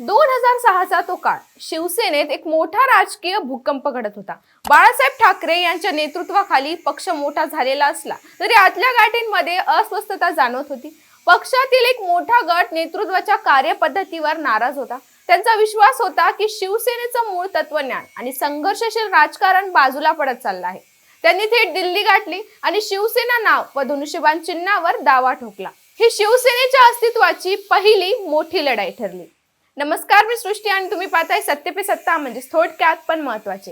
दोन हजार सहाचा तो काळ शिवसेनेत एक मोठा राजकीय भूकंप घडत होता. बाळासाहेब ठाकरे यांच्या नेतृत्वाखाली पक्ष मोठा झालेला असला तरी आतल्या गाठींमध्ये अस्वस्थता जाणवत होती. पक्षातील एक मोठा गट नेतृत्वाच्या कार्यपद्धतीवर नाराज होता. त्यांचा विश्वास होता की शिवसेनेचं मूळ तत्वज्ञान आणि संघर्षशील राजकारण बाजूला पडत चाललं आहे. त्यांनी थेट दिल्ली गाठली आणि शिवसेना नाव व धनुष्यबाण चिन्हावर दावा ठोकला. ही शिवसेनेच्या अस्तित्वाची पहिली मोठी लढाई ठरली. नमस्कार मी सृष्टी आणि तुम्ही पाहताय सत्य पे सत्ता म्हणजे थोडक्यात पण महत्त्वाचे.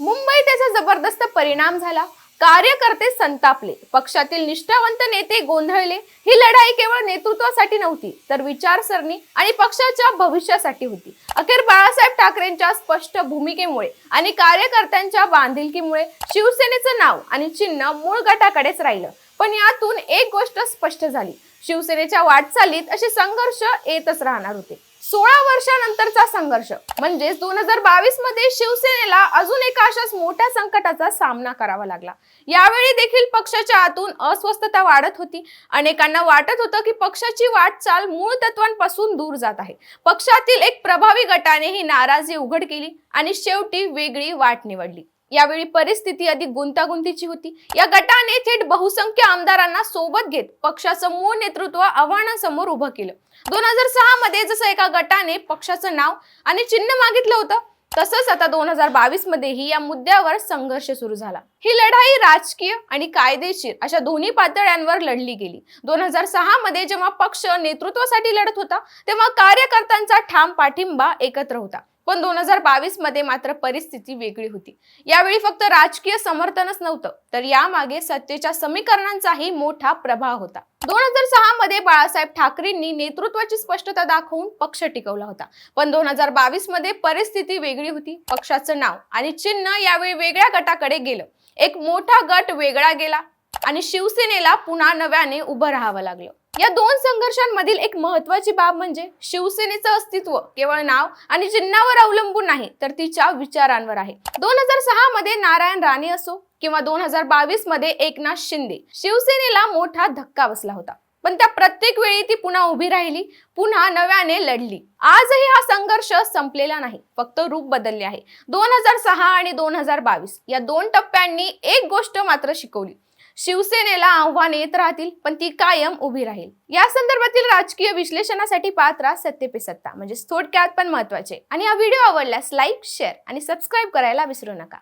मुंबई त्याचा जबरदस्त परिणाम झाला. कार्यकर्ते संतापले. पक्षातील निष्ठावंत नेते गोंधळले. ही लढाई केवळ नेतृत्वासाठी नव्हती तर विचारसरणी आणि पक्षाच्या भविष्यासाठी होती. अखेर बाळासाहेब ठाकरेंच्या स्पष्ट भूमिकेमुळे आणि कार्यकर्त्यांच्या बांधिलकीमुळे शिवसेनेचं नाव आणि चिन्ह मूळ गटाकडेच राहिलं. पण यातून एक गोष्ट स्पष्ट झाली. शिवसेनेच्या वाटचालीत असे संघर्ष येतच राहणार होते. सोळा वर्षानंतरचा संघर्ष. म्हणजेच दोन हजार बावीसमध्ये शिवसेनेला अजून एका अशाच मोठ्या संकटाचा सामना करावा लागला. यावेळी देखील पक्षाच्या आतून अस्वस्थता वाढत होती. अनेकांना वाटत होतं की पक्षाची वाटचाल मूळ तत्वांपासून दूर जात आहे. पक्षातील एक प्रभावी गटाने ही नाराजी उघड केली आणि शेवटी वेगळी वाट निवडली. यावेळी परिस्थिती अधिक गुंतागुंतीची होती. या गटाने थेट बहुसंख्य आमदारांना सोबत घेत पक्षाचं मूळ नेतृत्व आव्हानासमोर उभं केलं. दोन हजार सहा मध्ये जसं एका गटाने पक्षाचं नाव आणि चिन्ह मागितलं होतं तसंच आता दोन हजार बावीस मध्येही या मुद्द्यावर संघर्ष सुरू झाला. ही लढाई राजकीय आणि कायदेशीर अशा दोन्ही पातळ्यांवर लढली गेली. दोन हजार सहा मध्ये जेव्हा पक्ष नेतृत्वासाठी लढत होता तेव्हा कार्यकर्त्यांचा ठाम पाठिंबा एकत्र होता. पण दोन हजार बावीसमध्ये मात्र परिस्थिती वेगळी होती. यावेळी फक्त राजकीय समर्थनच नव्हतं तर यामागे सत्तेच्या समीकरणांचाही मोठा प्रभाव होता. दोन हजार सहा मध्ये बाळासाहेब ठाकरेंनी नेतृत्वाची स्पष्टता दाखवून पक्ष टिकवला होता. पण दोन हजार बावीसमध्ये परिस्थिती वेगळी होती पक्षाचं नाव आणि चिन्ह यावेळी वेगळ्या गटाकडे गेलं. एक मोठा गट वेगळा गेला आणि शिवसेनेला पुन्हा नव्याने उभं राहावं लागलं. या दोन संघर्षांमधील एक महत्वाची बाब म्हणजे शिवसेनेचं अस्तित्व केवळ नाव आणि चिन्हावर अवलंबून नाही तर तिच्या विचारांवर आहे. दोन हजार सहा मध्ये नारायण राणे असो किंवा दोन हजार बावीसमध्ये एकनाथ शिंदे शिवसेनेला मोठा धक्का बसला होता. पण त्या प्रत्येक वेळी ती पुन्हा उभी राहिली पुन्हा नव्याने लढली. आजही हा संघर्ष संपलेला नाही फक्त रूप बदलले आहे. दोन हजार सहा आणि दोन हजार बावीस या दोन टप्प्यांनी एक गोष्ट मात्र शिकवली. शिवसेनेला आव्हान येत राहतील पण ती कायम उभी राहील. या संदर्भातील राजकीय विश्लेषणासाठी पात्रा सत्य पे सत्ता म्हणजे थोडक्यात पण महत्त्वाचे आणि हा व्हिडिओ आवडल्यास लाईक शेअर आणि सबस्क्राईब करायला विसरू नका.